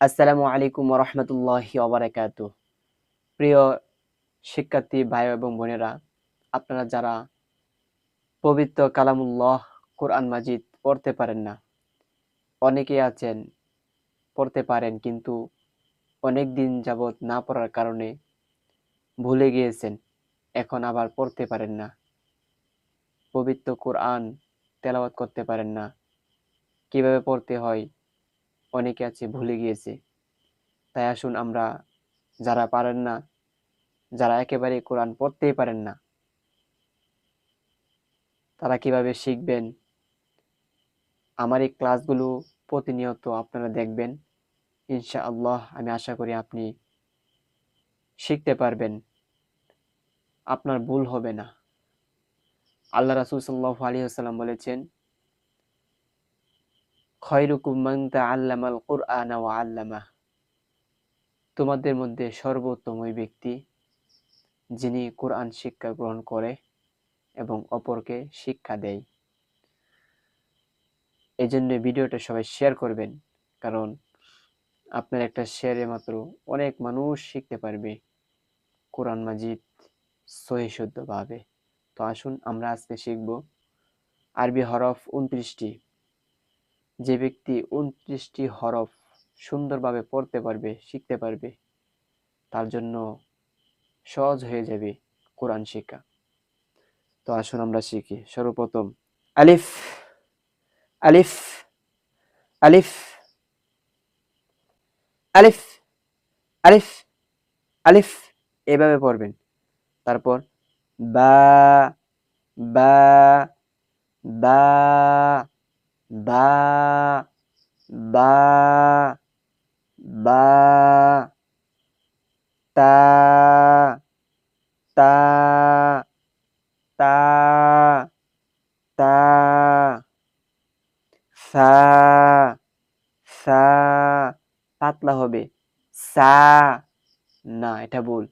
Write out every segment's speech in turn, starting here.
আসসালামু আলাইকুম রহমতুল্লাহি অবরাকাত প্রিয় শিক্ষার্থী ভাই এবং বোনেরা, আপনারা যারা পবিত্র কালামুল্লাহ কোরআন মাজিদ পড়তে পারেন না, অনেকে আছেন, পড়তে পারেন কিন্তু অনেক দিন যাবৎ না পড়ার কারণে ভুলে গিয়েছেন, এখন আবার পড়তে পারেন না। পবিত্র কোরআন তেলাওয়াত করতে পারেন না। কীভাবে পড়তে হয়? অনেকে আছে, ভুলে গিয়েছে। তাই আসুন আমরা যারা পারেন না, যারা একেবারে কোরআন পড়তেই পারেন না, তারা কীভাবে শিখবেন? আমার এই ক্লাসগুলো প্রতিনিয়ত আপনারা দেখবেন। ইনশা আল্লাহ আমি আশা করি আপনি শিখতে পারবেন। আপনার ভুল হবে না। আল্লাহ রাসুল সাল্লাহ আলী আসাল্লাম বলেছেন তোমাদের মধ্যে সর্বোত্তম ওই ব্যক্তি যিনি কোরআন শিক্ষা গ্রহণ করে এবং অপরকে শিক্ষা দেয়। এই জন্য ভিডিওটা সবাই শেয়ার করবেন, কারণ আপনার একটা শেয়ারে মাত্র অনেক মানুষ শিখতে পারবে কোরআন মাজিদ সহি শুদ্ধভাবে। তো আসুন আমরা আজকে শিখব আরবি হরফ উনত্রিশটি। যে ব্যক্তি উনত্রিশটি হরফ সুন্দরভাবে পড়তে পারবে, শিখতে পারবে, তার জন্য সহজ হয়ে যাবে কোরআন শিক্ষা। তো আসুন আমরা শিখি। সর্বপ্রথম আলিফ আলিফ আলিফ আলিফ আলিফ আলিফ এভাবে পড়বেন। তারপর বা বা বা বা বা বা, তা তা তা তা, সা সা, পাতলা হবে। সা, না, এটা ভুল।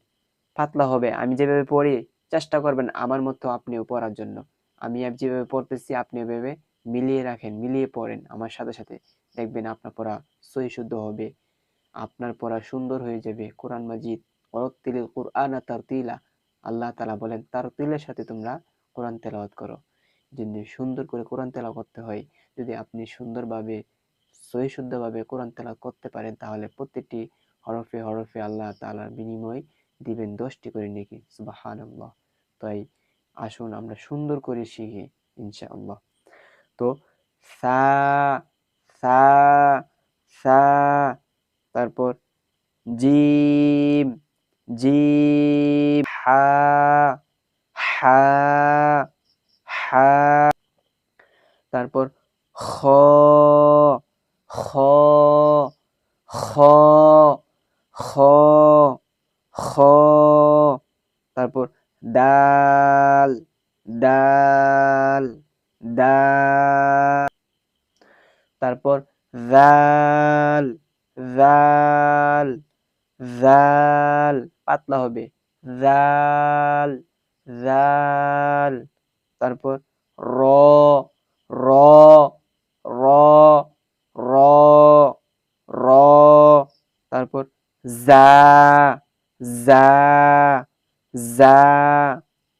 পাতলা হবে। আমি যেভাবে পড়ি, চেষ্টা করবেন আমার মতো আপনিও পড়ার জন্য। আমি যেভাবে পড়তেছি আপনি এভাবে মিলিয়ে রাখেন, মিলিয়ে পড়েন। আমার সাথে সাথে দেখবেন আপনার পড়া সহি শুদ্ধ হবে। আপনার পড়া সুন্দর হয়ে যাবে। কোরআন মাজিদ অরত্তিলিল কোরআন তার তিলা আল্লাহ তালা বলেন তার তিলের সাথে তোমরা কোরআন তেলাওয়াত করো। যদি সুন্দর করে কোরআন তেলাওয়াত করতে হয়, যদি আপনি সুন্দরভাবে, সহি শুদ্ধভাবে কোরআন তেলাওয়াত করতে পারেন, তাহলে প্রত্যেকটি হরফে হরফে আল্লাহ তালার বিনিময় দিবেন, দশটি করে নাকি। আল্লাহ তাই আসুন, আমরা সুন্দর করে শিখি, ইনশাআল্লাহ। তো সা সা সা, তারপর জিম জিম, হা হা হা, তারপর খ খ খ খ খ, তারপর ডাল ডাল দাল তারপর জাল জাল জাল পাতলা হবে। জাল জাল তারপর র র র র র, তারপর জা জা জা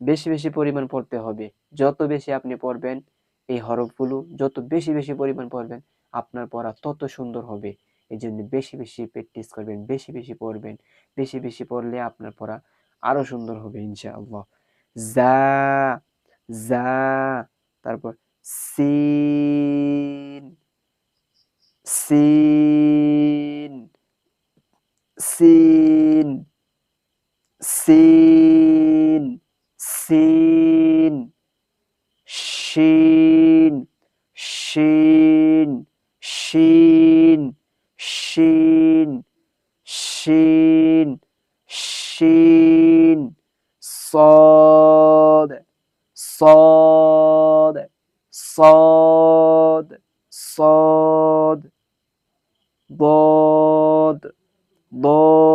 বেশি বেশি পরিমাণ পড়তে হবে। যত বেশি আপনি পড়বেন এই হরফগুলো, যত বেশি বেশি পরিমাণ পড়বেন, আপনার পড়া তত সুন্দর হবে। এই জন্য বেশি বেশি প্র্যাকটিস করবেন, বেশি বেশি পড়বেন। বেশি বেশি পড়লে আপনার পড়া আরও সুন্দর হবে ইনশাআল্লাহ। জা জা তারপর সিন সিন সিন সিন সিন শিন শিন শিন শিন শিন শিন صاد صاد صاد صاد ضاد ضاد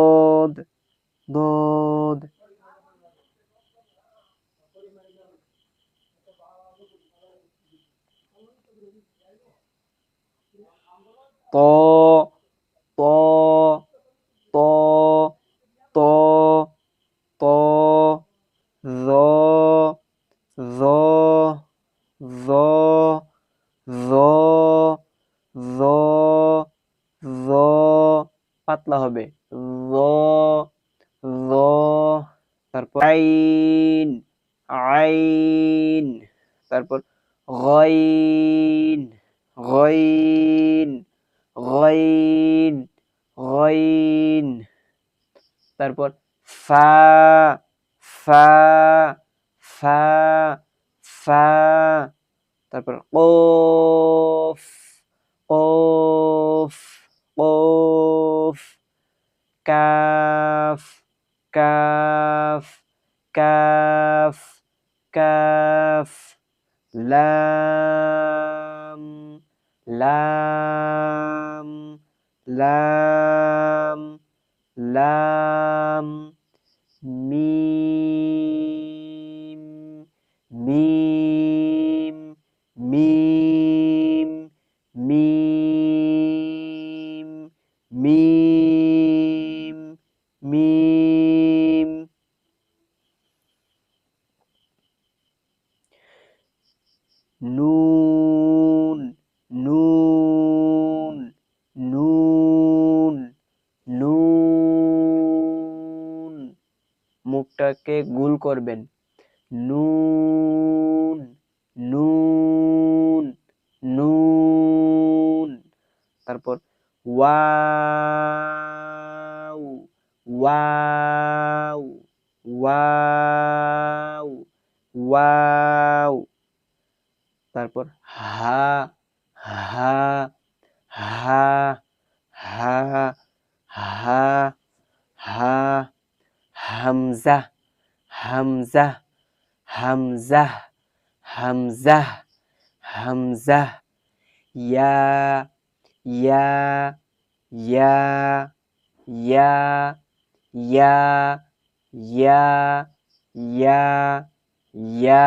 তারপর গইন গইন গইন গইন। তারপর ফা ফা ফা ফা। তারপর কফ কফ কফ। কাফ কাফ কাফ কাফ। লাম লাম লাম লাম মিম মিম মিম। মুখটাকে গুল করবেন? নুন নুন নুন। তারপর ওয়াও ওয়াও ওয়াও ওয়াও। তারপর হা হা হা হা হা হা, হামজা। হামজা হামজা হামজা হামজা ইয়া ইয়া ইয়া ইয়া ইয়া ইয়া ইয়া ইয়া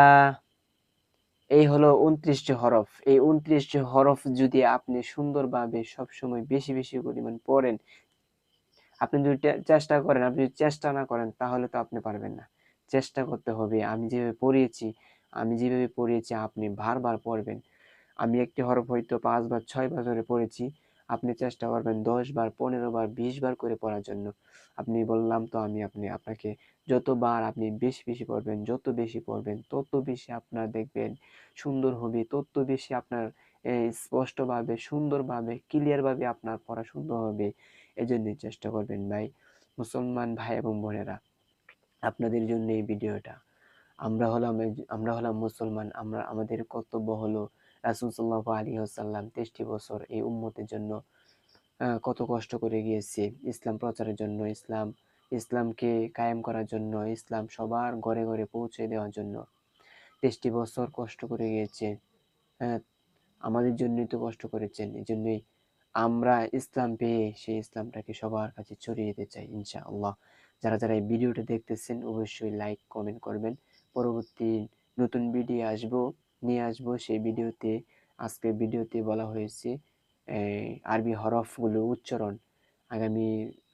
এই হলো উনত্রিশটি হরফ। এই উনত্রিশটি হরফ যদি আপনি সুন্দরভাবে সবসময় বেশি বেশি পরিমাণ পড়েন, আপনি যদি চেষ্টা করেন, আপনি যদি চেষ্টা না করেন, তাহলে তো আপনি পারবেন না। চেষ্টা করতে হবে। আমি যেভাবে পড়িয়েছি, আমি যেভাবে পড়িয়েছি, আপনি বারবার পড়বেন। আমি একটি হরফ হয়তো পাঁচ পাঁচবার ছয়বার ধরে পড়েছি, আপনি চেষ্টা করবেন দশ বার, পনেরো বার, বিশ বার করে পড়ার জন্য। আপনি বললাম তো আমি আপনি, আপনাকে যতবার আপনি বেশি বেশি পড়বেন, যত বেশি পড়বেন, তত বেশি আপনার দেখবেন সুন্দর হবে, তত বেশি আপনার স্পষ্টভাবে, সুন্দরভাবে ক্লিয়ারভাবে আপনার পড়া সুন্দর হবে। এজন্যই চেষ্টা করবেন ভাই, মুসলমান ভাই এবং বোনেরা। আপনাদের জন্য এই ভিডিওটা। আমরা হলাম আমরা হলাম মুসলমান, আমরা, আমাদের কর্তব্য হলো রাসুল সাল্লাহ আলী আসাল্লাম তেইশটি বছর এই উম্মতের জন্য কত কষ্ট করে গিয়েছে। ইসলাম প্রচারের জন্য, ইসলাম, ইসলামকে কায়েম করার জন্য, ইসলাম সবার ঘরে ঘরে পৌঁছে দেওয়ার জন্য তেইশটি বছর কষ্ট করে গিয়েছে। আমাদের জন্যই তো কষ্ট করেছেন এই জন্যই আমরা ইসলাম পেয়ে সেই ইসলামটাকে সবার কাছে ছড়িয়ে দিতে চাই ইনশা আল্লাহ যারা যারা এই ভিডিওটা দেখতেছেন অবশ্যই লাইক কমেন্ট করবেন। পরবর্তী নতুন ভিডিও আসব, নিয়ে আসব। সেই ভিডিওতে আজকে ভিডিওতে বলা হয়েছে আরবি হরফগুলো উচ্চারণ। আগামী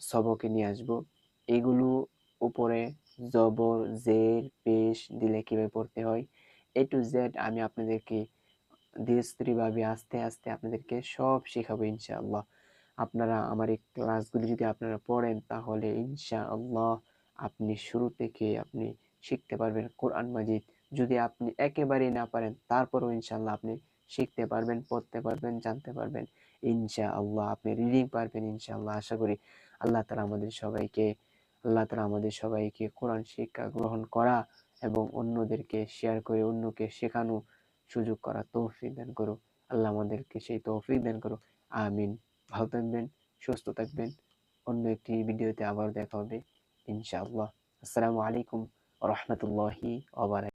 সবকে নিয়ে আসব। এগুলো উপরে জবর জের, পেশ দিলে কীভাবে পড়তে হয়? এ টু জেড আমি আপনাদেরকে, ধীরস্থিরভাবে আস্তে আস্তে আপনাদেরকে সব শেখাবো ইনশাআল্লাহ। আপনারা আমার এই ক্লাসগুলি যদি আপনারা পড়েন, তাহলে ইনশাআল্লাহ আপনি শুরু থেকে আপনি শিখতে পারবেন কোরআন মাজিদ। যদি আপনি একেবারেই না পারেন, তারপরও ইনশাআল্লাহ আপনি শিখতে পারবেন, পড়তে পারবেন, জানতে পারবেন। ইনশা আল্লাহ আপনি রিডিং পারবেন ইনশাআল্লাহ, আশা করি আল্লাহ তালা আমাদের সবাইকে, আল্লাহ তালা আমাদের সবাইকে কোরআন শিক্ষা গ্রহণ করা এবং অন্যদেরকে শেয়ার করে অন্যকে শেখানো সুযোগ করা তৌফিক দান করো আল্লাহ আমাদেরকে সেই তৌফিক দান করো আমিন। ভালো থাকবেন সুস্থ থাকবেন। অন্য একটি ভিডিওতে আবার দেখা হবে ইনশাআল্লাহ। আসসালামু আলাইকুম রহমতুল্লাহি